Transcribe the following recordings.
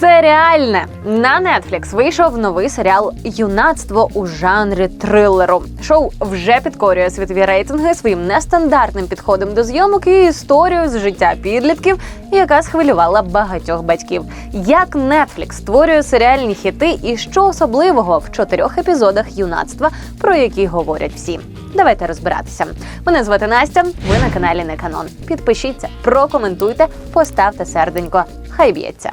Серіальне на Netflix вийшов новий серіал Юнацтво у жанрі трилеру. Шоу вже підкорює світові рейтинги своїм нестандартним підходом до зйомок і історією з життя підлітків, яка схвилювала багатьох батьків. Як Netflix створює серіальні хіти, і що особливого в чотирьох епізодах юнацтва, про які говорять всі. Давайте розбиратися. Мене звати Настя. Ви на каналі Не Канон. Підпишіться, прокоментуйте, поставте серденько. Хай б'ється.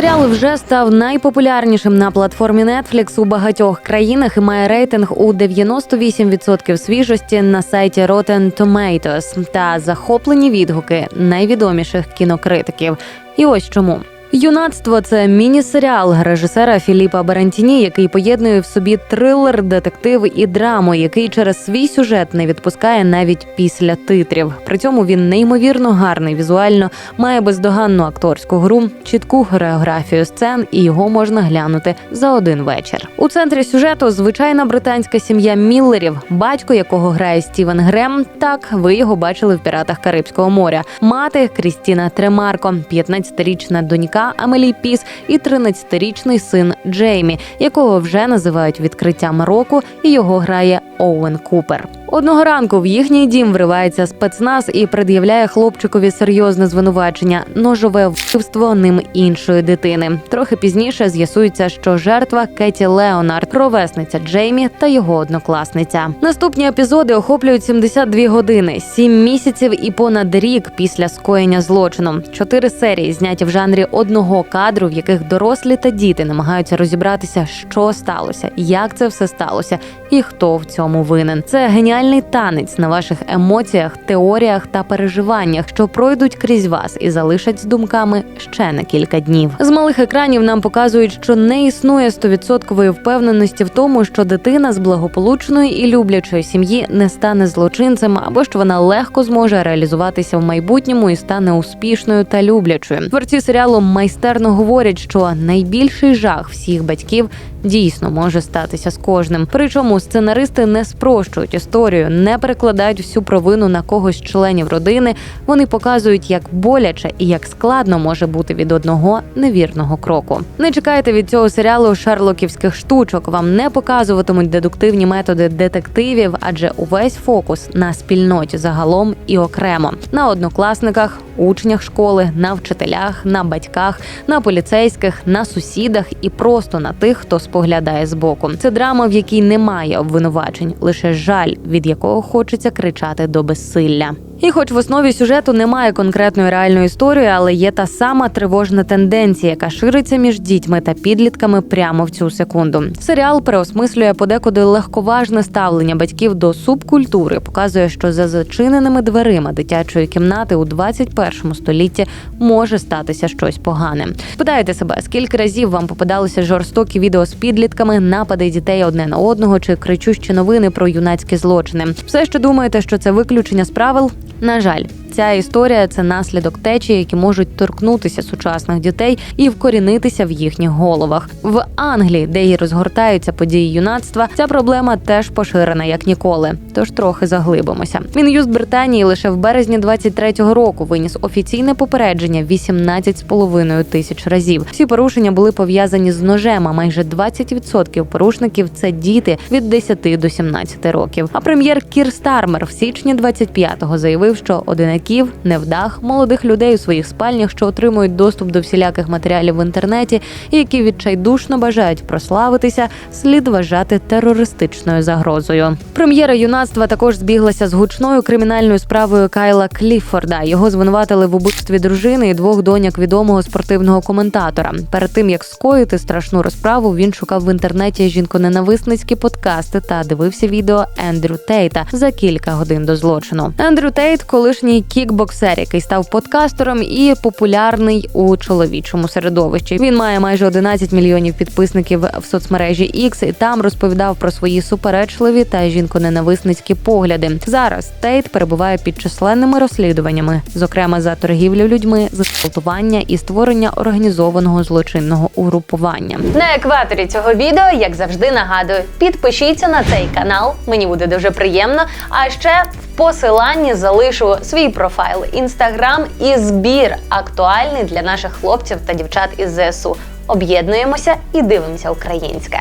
Серіал вже став найпопулярнішим на платформі Netflix у багатьох країнах і має рейтинг у 98% свіжості на сайті Rotten Tomatoes та захоплені відгуки найвідоміших кінокритиків. І ось чому. Юнацтво це міні-серіал режисера Філіпа Барантіні, який поєднує в собі трилер, детектив і драму, який через свій сюжет не відпускає навіть після титрів. При цьому він неймовірно гарний візуально, має бездоганну акторську гру, чітку хореографію сцен, і його можна глянути за один вечір. У центрі сюжету звичайна британська сім'я Міллерів, батько якого грає Стівен Грем. Так ви його бачили в піратах Карибського моря. Мати Крістіна Тремарко, 15-річна донька Амелі Піс і 13-річний син Джеймі, якого вже називають відкриттям року, і його грає Оуен Купер. Одного ранку в їхній дім вривається спецназ і пред'являє хлопчикові серйозне звинувачення ножове вбивство ним іншої дитини. Трохи пізніше з'ясується, що жертва Кеті Леонард, ровесниця Джеймі та його однокласниця. Наступні епізоди охоплюють 72 години, 7 місяців і понад рік після скоєння злочину. Чотири серії зняті в жанрі одного кадру, в яких дорослі та діти намагаються розібратися, що сталося, як це все сталося, і хто в цьому винен. Це геніальний танець на ваших емоціях, теоріях та переживаннях, що пройдуть крізь вас і залишать з думками ще на кілька днів. З малих екранів нам показують, що не існує стовідсоткової впевненості в тому, що дитина з благополучної і люблячої сім'ї не стане злочинцем, або що вона легко зможе реалізуватися в майбутньому і стане успішною та люблячою. Творці серіалу майстерно говорять, що найбільший жах всіх батьків дійсно може статися з кожним. Причому сценаристи не спрощують історію, не перекладають всю провину на когось членів родини. Вони показують, як боляче і як складно може бути від одного невірного кроку. Не чекайте від цього серіалу шерлоківських штучок. Вам не показуватимуть дедуктивні методи детективів, адже увесь фокус на спільноті загалом і окремо на однокласниках, учнях школи, на вчителях, на батьках, на поліцейських, на сусідах і просто на тих, хто споглядає збоку. Це драма, в якій немає обвинувачень, лише жаль, від якого хочеться кричати до безсилля. І, хоч в основі сюжету немає конкретної реальної історії, але є та сама тривожна тенденція, яка шириться між дітьми та підлітками прямо в цю секунду. Серіал переосмислює подекуди легковажне ставлення батьків до субкультури, показує, що за зачиненими дверима дитячої кімнати у 21 столітті може статися щось погане. Питайте себе, скільки разів вам попадалися жорстокі відео з підлітками, напади дітей одне на одного чи кричущі новини про юнацькі злочини. Все ще думаєте, що це виключення з правил? На жаль, ця історія це наслідок течії, які можуть торкнутися сучасних дітей і вкорінитися в їхніх головах. В Англії, де й розгортаються події юнацтва, ця проблема теж поширена як ніколи. Тож трохи заглибимося. Мін'юст Британії лише в березні 23-го року виніс офіційне попередження 18,5 тисяч разів. Всі порушення були пов'язані з ножем. А майже 20% порушників це діти від 10 до 17 років. А прем'єр Кір Стармер в січні 25-го заявив, що одинаків, невдах, молодих людей у своїх спальнях, що отримують доступ до всіляких матеріалів в інтернеті, і які відчайдушно бажають прославитися, слід вважати терористичною загрозою. Прем'єра юнацтва також збіглася з гучною кримінальною справою Кайла Кліффорда. Його звинуватили в убивстві дружини і двох доньок відомого спортивного коментатора. Перед тим як скоїти страшну розправу, він шукав в інтернеті жінконенависницькі подкасти та дивився відео Ендрю Тейта за кілька годин до злочину. Ендрю Тейт, колишній кікбоксер, який став подкастером і популярний у чоловічому середовищі. Він має майже 11 мільйонів підписників в соцмережі X і там розповідав про свої суперечливі та жінконенависницькі погляди. Зараз Тейт перебуває під численними розслідуваннями, зокрема за торгівлю людьми, зґвалтування і створення організованого злочинного угрупування. На екваторі цього відео, як завжди, нагадую, підпишіться на цей канал. Мені буде дуже приємно. А ще посиланні залишу свій профайл інстаграм і збір актуальний для наших хлопців та дівчат із ЗСУ. Об'єднуємося і дивимося українське.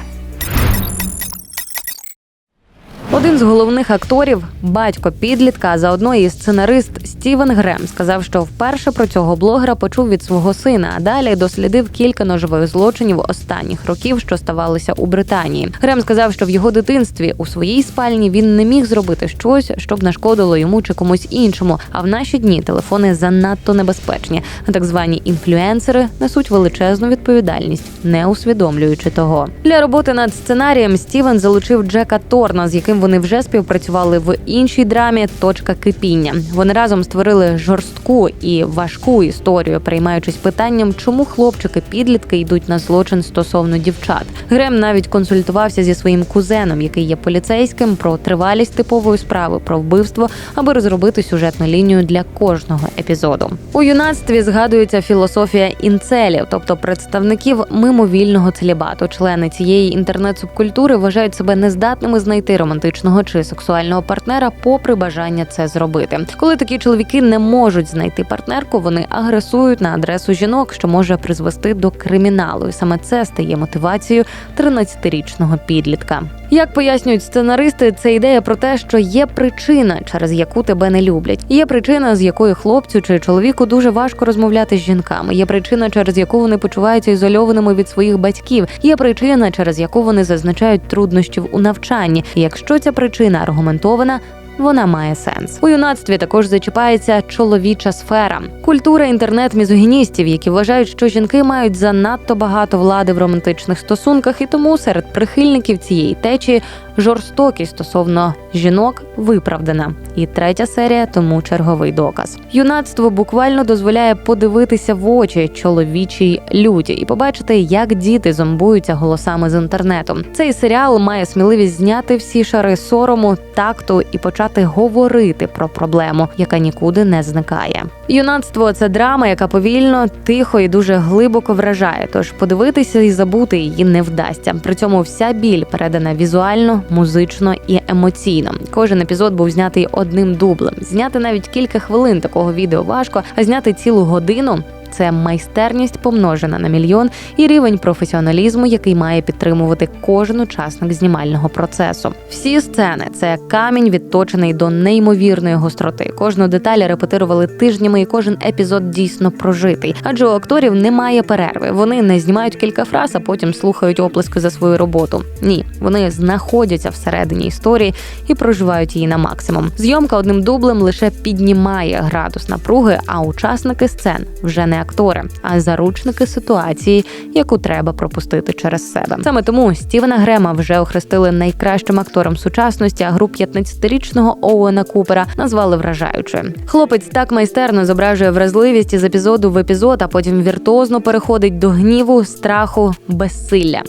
Один з головних акторів, батько підлітка, а заодно і сценарист Стівен Грем, сказав, що вперше про цього блогера почув від свого сина, а далі дослідив кілька ножових злочинів останніх років, що ставалися у Британії. Грем сказав, що в його дитинстві у своїй спальні він не міг зробити щось, щоб нашкодило йому чи комусь іншому. А в наші дні телефони занадто небезпечні. Так звані інфлюенсери несуть величезну відповідальність, не усвідомлюючи того. Для роботи над сценарієм Стівен залучив Джека Торна, з яким вони вже співпрацювали в іншій драмі Точка кипіння. Вони разом створили жорстку і важку історію, приймаючись питанням, чому хлопчики-підлітки йдуть на злочин стосовно дівчат. Грем навіть консультувався зі своїм кузеном, який є поліцейським, про тривалість типової справи про вбивство, аби розробити сюжетну лінію для кожного епізоду. У юнацтві згадується філософія інцелів, тобто представників мимовільного целібату. Члени цієї інтернет-субкультури вважають себе нездатними знайти романтичного чи сексуального партнера, попри бажання це зробити. Коли такі чоловіки не можуть знайти партнерку, вони агресують на адресу жінок, що може призвести до криміналу. І саме це стає мотивацією 13-річного підлітка. Як пояснюють сценаристи, це ідея про те, що є причина, через яку тебе не люблять. Є причина, з якої хлопцю чи чоловіку дуже важко розмовляти з жінками. Є причина, через яку вони почуваються ізольованими від своїх батьків. Є причина, через яку вони зазначають труднощів у навчанні. Якщо ця причина аргументована. Вона має сенс у юнацтві. Також зачіпається чоловіча сфера, культура інтернет-мізогіністів, які вважають, що жінки мають занадто багато влади в романтичних стосунках, і тому серед прихильників цієї течії жорстокість стосовно жінок виправдана. І третя серія тому черговий доказ. Юнацтво буквально дозволяє подивитися в очі чоловічій люті і побачити, як діти зомбуються голосами з інтернету. Цей серіал має сміливість зняти всі шари сорому, такту і почати говорити про проблему, яка нікуди не зникає. Юнацтво це драма, яка повільно, тихо і дуже глибоко вражає. Тож подивитися і забути її не вдасться. При цьому вся біль передана візуально, музично і емоційно. Кожен епізод був знятий одним дублем. Зняти навіть кілька хвилин такого відео важко, а зняти цілу годину. Це майстерність помножена на мільйон і рівень професіоналізму, який має підтримувати кожен учасник знімального процесу. Всі сцени це камінь відточений до неймовірної гостроти. Кожну деталь репетирували тижнями, і кожен епізод дійсно прожитий. Адже у акторів немає перерви. Вони не знімають кілька фраз, а потім слухають оплески за свою роботу. Ні, вони знаходяться всередині історії і проживають її на максимум. Зйомка одним дублем лише піднімає градус напруги, а учасники сцен вже не актори, а заручники ситуації, яку треба пропустити через себе. Саме тому Стівена Грема вже охрестили найкращим актором сучасності, а гру 15-річного Оуена Купера назвали вражаючою. Хлопець так майстерно зображує вразливість із епізоду в епізод, а потім віртуозно переходить до гніву, страху, безсилля.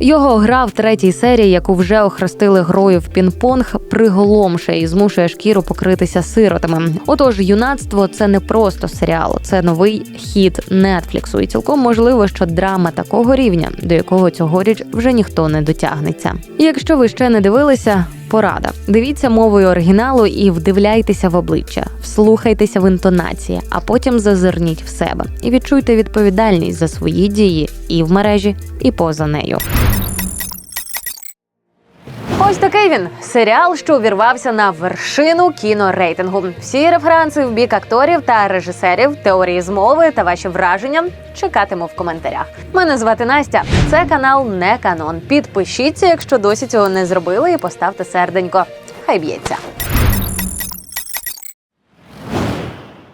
Його гра в третій серії, яку вже охрестили грою в пінг-понг, приголомшує і змушує шкіру покритися сиротами. Отож, юнацтво це не просто серіал, це новий хід Нетфліксу. І цілком можливо, що драма такого рівня, до якого цьогоріч вже ніхто не дотягнеться. Якщо ви ще не дивилися. Порада. Дивіться мовою оригіналу і вдивляйтеся в обличчя, вслухайтеся в інтонації, а потім зазирніть в себе і відчуйте відповідальність за свої дії і в мережі, і поза нею. Ось такий він серіал, що увірвався на вершину кінорейтингу. Всі референси в бік акторів та режисерів, теорії змови та ваші враження чекатиму в коментарях. Мене звати Настя. Це канал не канон. Підпишіться, якщо досі цього не зробили, і поставте серденько. Хай б'ється.